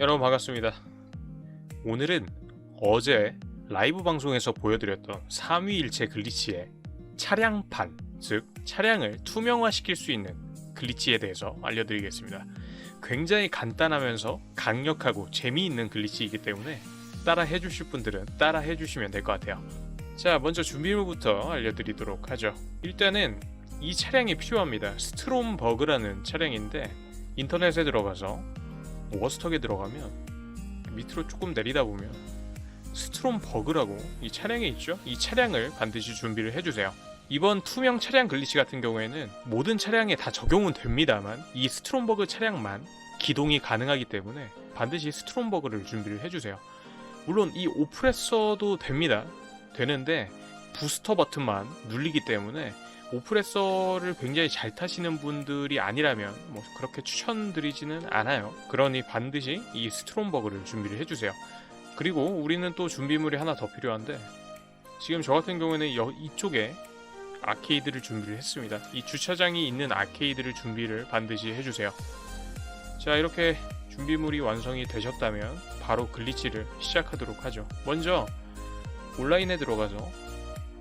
여러분 반갑습니다. 오늘은 어제 라이브 방송에서 보여드렸던 3위일체 글리치의 차량판, 즉 차량을 투명화시킬 수 있는 글리치에 대해서 알려드리겠습니다. 굉장히 간단하면서 강력하고 재미있는 글리치이기 때문에 따라 해주실 분들은 따라 해주시면 될 것 같아요. 자, 먼저 준비물부터 알려드리도록 하죠. 일단은 이 차량이 필요합니다. 스트롬 버그라는 차량인데 인터넷에 들어가서 워스톡에 들어가면 밑으로 조금 내리다 보면 스트롬 버그라고 이 차량에 있죠. 이 차량을 반드시 준비를 해주세요. 이번 투명 차량 글리치 같은 경우에는 모든 차량에 다 적용은 됩니다만 이 스트롬 버그 차량만 기동이 가능하기 때문에 반드시 스트롬 버그를 준비를 해주세요. 물론 이 오프레서도 됩니다. 되는데 부스터 버튼만 눌리기 때문에 오프레서를 굉장히 잘 타시는 분들이 아니라면 뭐 그렇게 추천드리지는 않아요. 그러니 반드시 이 스트롬버그를 준비를 해주세요. 그리고 우리는 또 준비물이 하나 더 필요한데 지금 저 같은 경우에는 여- 이쪽에 아케이드를 준비를 했습니다. 이 주차장이 있는 아케이드를 준비를 반드시 해주세요. 자 이렇게 준비물이 완성이 되셨다면 바로 글리치를 시작하도록 하죠. 먼저 온라인에 들어가서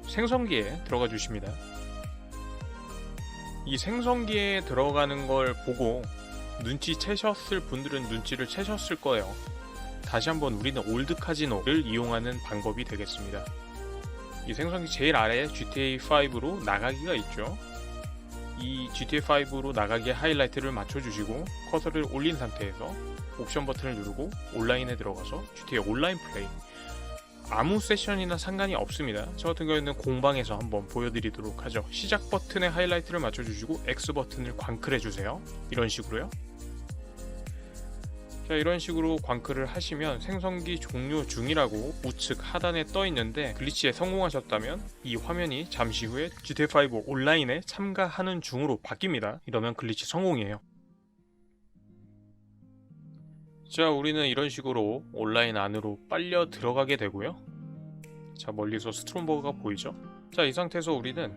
생성기에 들어가 주십니다. 이 생성기에 들어가는 걸 보고 눈치채셨을 분들은 눈치를 채셨을 거예요. 다시 한번 우리는 올드 카지노를 이용하는 방법이 되겠습니다. 이 생성기 제일 아래에 GTA5로 나가기가 있죠. 이 GTA5로 나가기에 하이라이트를 맞춰주시고 커서를 올린 상태에서 옵션 버튼을 누르고 온라인에 들어가서 GTA 온라인 플레이 아무 세션이나 상관이 없습니다. 저 같은 경우에는 공방에서 한번 보여드리도록 하죠. 시작 버튼에 하이라이트를 맞춰주시고 X 버튼을 광클해주세요. 이런 식으로요. 자 이런 식으로 광클을 하시면 생성기 종료 중이라고 우측 하단에 떠 있는데 글리치에 성공하셨다면 이 화면이 잠시 후에 GTA5 온라인에 참가하는 중으로 바뀝니다. 이러면 글리치 성공이에요. 자, 우리는 이런 식으로 온라인 안으로 빨려 들어가게 되고요. 자, 멀리서 스트롬버그가 보이죠? 자, 이 상태에서 우리는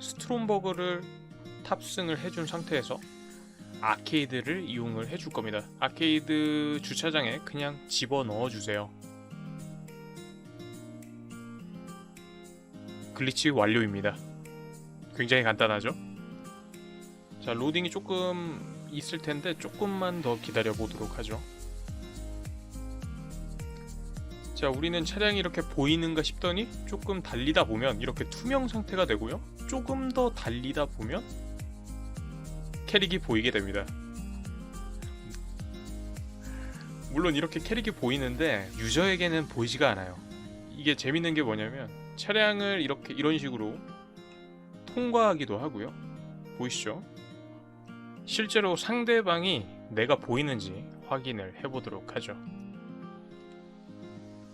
스트롬버그를 탑승을 해준 상태에서 아케이드를 이용을 해줄 겁니다. 아케이드 주차장에 그냥 집어 넣어 주세요. 글리치 완료입니다. 굉장히 간단하죠? 자, 로딩이 조금 있을 텐데 조금만 더 기다려 보도록 하죠. 자, 우리는 차량이 이렇게 보이는가 싶더니 조금 달리다 보면 이렇게 투명 상태가 되고요. 조금 더 달리다 보면 캐릭이 보이게 됩니다. 물론 이렇게 캐릭이 보이는데 유저에게는 보이지가 않아요. 이게 재밌는 게 뭐냐면 차량을 이렇게 이런 식으로 통과하기도 하고요. 보이시죠? 실제로 상대방이 내가 보이는지 확인을 해보도록 하죠.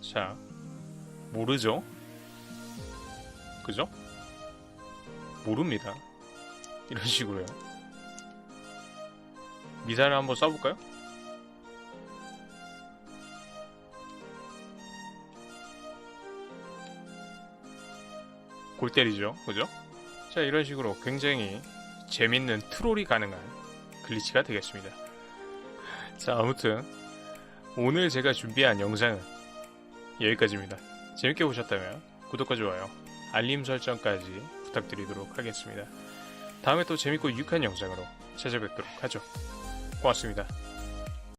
자, 모르죠? 그죠? 모릅니다. 이런 식으로요. 미사를 한번 쏴볼까요? 골 때리죠. 그죠? 자, 이런 식으로 굉장히 재밌는 트롤이 가능한 글리치가 되겠습니다. 자, 아무튼 오늘 제가 준비한 영상은 여기까지입니다. 재밌게 보셨다면 구독과 좋아요, 알림 설정까지 부탁드리도록 하겠습니다. 다음에 또 재밌고 유익한 영상으로 찾아뵙도록 하죠. 고맙습니다.